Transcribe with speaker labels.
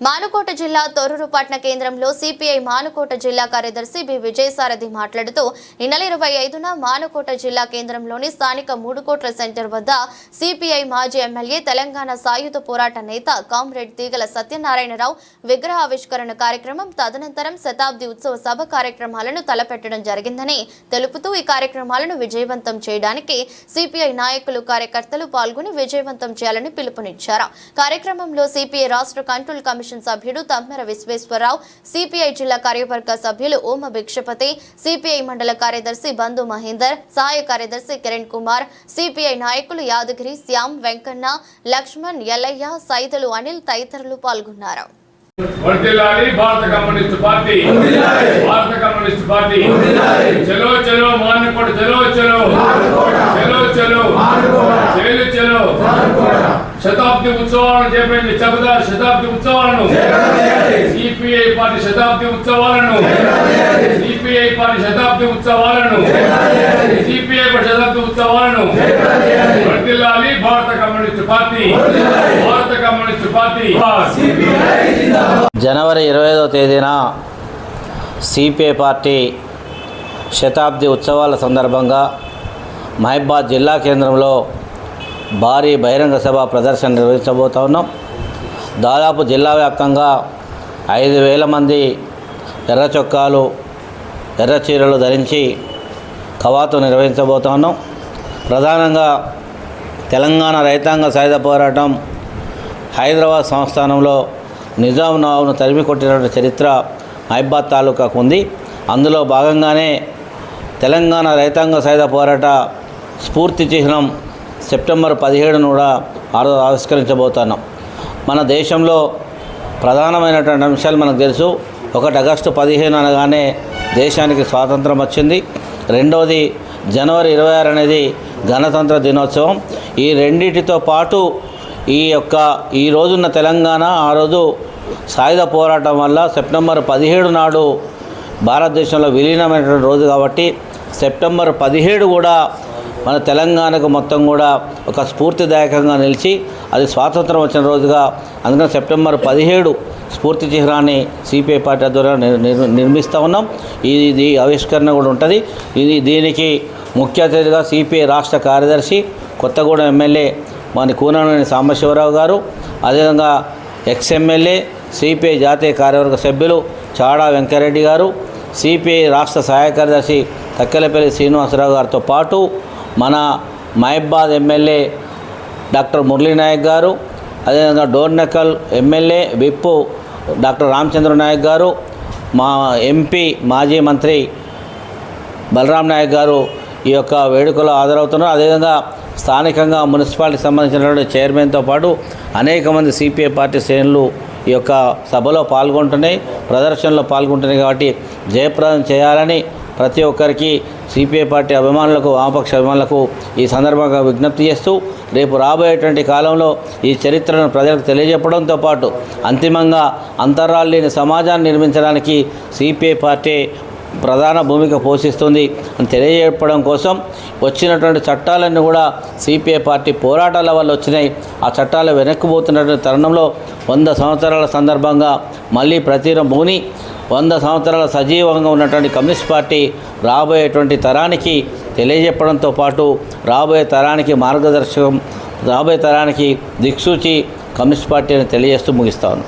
Speaker 1: మానుకోట జిల్లా తొర్రూరు కేంద్రంలో సిపిఐ మానుకోట జిల్లా కార్యదర్శి బి. విజయసారథి మాట్లాడుతూ ఈ నెల ఇరవై ఐదున మానుకోట జిల్లా కేంద్రంలోని స్థానిక మూడు కోట్ల సెంటర్ వద్ద సిపిఐ మాజీ ఎమ్మెల్యే తెలంగాణ సాయుధ పోరాట నేత కామ్రేడ్ తీగల సత్యనారాయణరావు విగ్రహ ఆవిష్కరణ కార్యక్రమం తదనంతరం శతాబ్ది ఉత్సవ సభ కార్యక్రమాలను తలపెట్టడం జరిగిందని తెలుపుతూ ఈ కార్యక్రమాలను విజయవంతం చేయడానికి సిపిఐ నాయకులు కార్యకర్తలు పాల్గొని విజయవంతం చేయాలని పిలుపునిచ్చారు. కార్యక్రమంలో సిపిఐ రాష్ట్ర కంట్రోల్ కమిషన్ సభ్యుడు తమ్మెర విశ్వేశ్వరరావు సిపిఐ జిల్లా కార్యవర్గ సభ్యులు ఓమ భిక్షపతి సిపిఐ మండల కార్యదర్శి బంధు మహేందర్ సహాయ కార్యదర్శి కిరణ్ కుమార్ సిపిఐ నాయకులు యాదగిరి శ్యామ్ వెంకన్న లక్ష్మణ్ ఎల్లయ్య సైదులు అనిల్ తదితరులు పాల్గొన్నారు.
Speaker 2: Bharat communist party. Bharat communist party. చలో చలో చలో చలో చలో చలో చలో శతాబ్ది ఉత్సవాలను చేపట్టిన శబద శతాబ్ది ఉత్సవాలను. సిపిఐ పార్టీ శతాబ్ది ఉత్సవాలను. సిపిఐ పార్టీ శతాబ్ది ఉత్సవాలను. సిపిఐ పార్టీ శతాబ్ది ఉత్సవాలను. వర్ధిల్లాలి Bharat communist party. Bharat communist party.
Speaker 3: జనవరి ఇరవై ఐదవ తేదీన సిపిఐ పార్టీ శతాబ్ది ఉత్సవాల సందర్భంగా మహబాద్ జిల్లా కేంద్రంలో భారీ బహిరంగ సభ ప్రదర్శన నిర్వహించబోతా ఉన్నాం. దాదాపు జిల్లా వ్యాప్తంగా ఐదు వేల మంది ఎర్ర చొక్కాలు ఎర్ర చీరలు ధరించి కవాతు నిర్వహించబోతా ఉన్నాం. ప్రధానంగా తెలంగాణ రైతాంగ సాయుధ పోరాటం హైదరాబాద్ సంస్థానంలో నిజాం నవాబ్ను తరిమి కొట్టినటువంటి చరిత్ర మహిబాద్ తాలూకాకు ఉంది. అందులో భాగంగానే తెలంగాణ రైతాంగ సాయుధ పోరాట స్ఫూర్తి చిహ్నం సెప్టెంబర్ పదిహేడును కూడా ఆవిష్కరించబోతున్నాం. మన దేశంలో ప్రధానమైనటువంటి అంశాలు మనకు తెలుసు. ఒకటి ఆగస్టు పదిహేను అనగానే దేశానికి స్వాతంత్రం వచ్చింది. రెండవది జనవరి ఇరవై ఆరు అనేది గణతంత్ర దినోత్సవం. ఈ రెండింటితో పాటు ఈ యొక్క ఈ రోజున్న తెలంగాణ ఆ రోజు సాయుధ పోరాటం వల్ల సెప్టెంబర్ పదిహేడు నాడు భారతదేశంలో విలీనమైనటువంటి రోజు కాబట్టి సెప్టెంబర్ పదిహేడు కూడా మన తెలంగాణకు మొత్తం కూడా ఒక స్ఫూర్తిదాయకంగా నిలిచి అది స్వాతంత్రం వచ్చిన రోజుగా అందుకని సెప్టెంబర్ పదిహేడు స్ఫూర్తి చిహ్నాన్ని సిపిఐ పార్టీ ద్వారా నిర్- నిర్మిస్తూ ఉన్నాం. ఇది ఆవిష్కరణ కూడా ఉంటుంది. ఇది దీనికి ముఖ్య అతిథిగా సిపిఐ రాష్ట్ర కార్యదర్శి కొత్తగూడెం ఎమ్మెల్యే మన కూననేని సాంబశివరావు గారు అదేవిధంగా ఎక్స్ఎమ్మెల్యే సిపిఐ జాతీయ కార్యవర్గ సభ్యులు చాడా వెంకరెడ్డి గారు సిపిఐ రాష్ట్ర సహాయ కార్యదర్శి తక్కెలపల్లి శ్రీనివాసరావు గారితో పాటు మన మహబాద్ ఎమ్మెల్యే డాక్టర్ మురళీనాయక్ గారు అదేవిధంగా Dornakal MLA whip doctor Ramachandra Nayak గారు మా ఎంపీ మాజీ మంత్రి బలరాం నాయక్ గారు ఈ యొక్క వేడుకలో హాజరవుతున్నారు. అదేవిధంగా స్థానికంగా మున్సిపాలిటీకి సంబంధించినటువంటి చైర్మన్తో పాటు అనేక మంది సిపిఐ పార్టీ శ్రేణులు ఈ యొక్క సభలో పాల్గొంటున్నాయి. ప్రదర్శనలో పాల్గొంటున్నాయి కాబట్టి జయప్రదం చేయాలని ప్రతి ఒక్కరికి సిపిఐ పార్టీ అభిమానులకు వామపక్ష అభిమానులకు ఈ సందర్భంగా విజ్ఞప్తి చేస్తూ రేపు రాబోయేటువంటి కాలంలో ఈ చరిత్రను ప్రజలకు తెలియజెప్పడంతో పాటు అంతిమంగా అంతరాలు లేని సమాజాన్ని నిర్మించడానికి సిపిఐ పార్టీ ప్రధాన భూమిక పోషిస్తుంది అని తెలియజెప్పడం కోసం వచ్చినటువంటి చట్టాలన్నీ కూడా సిపిఐ పార్టీ పోరాటాల వల్ల వచ్చినాయి. ఆ చట్టాలు వెనక్కిపోతున్నటువంటి తరుణంలో వంద సంవత్సరాల సందర్భంగా మళ్ళీ ప్రతిరం భూని వంద సంవత్సరాల సజీవంగా ఉన్నటువంటి కమ్యూనిస్ట్ పార్టీ రాబోయేటువంటి తరానికి తెలియజెప్పడంతో పాటు రాబోయే తరానికి మార్గదర్శకం రాబోయే తరానికి దిక్సూచి కమ్యూనిస్ట్ పార్టీ అని తెలియజేస్తూ ముగిస్తాను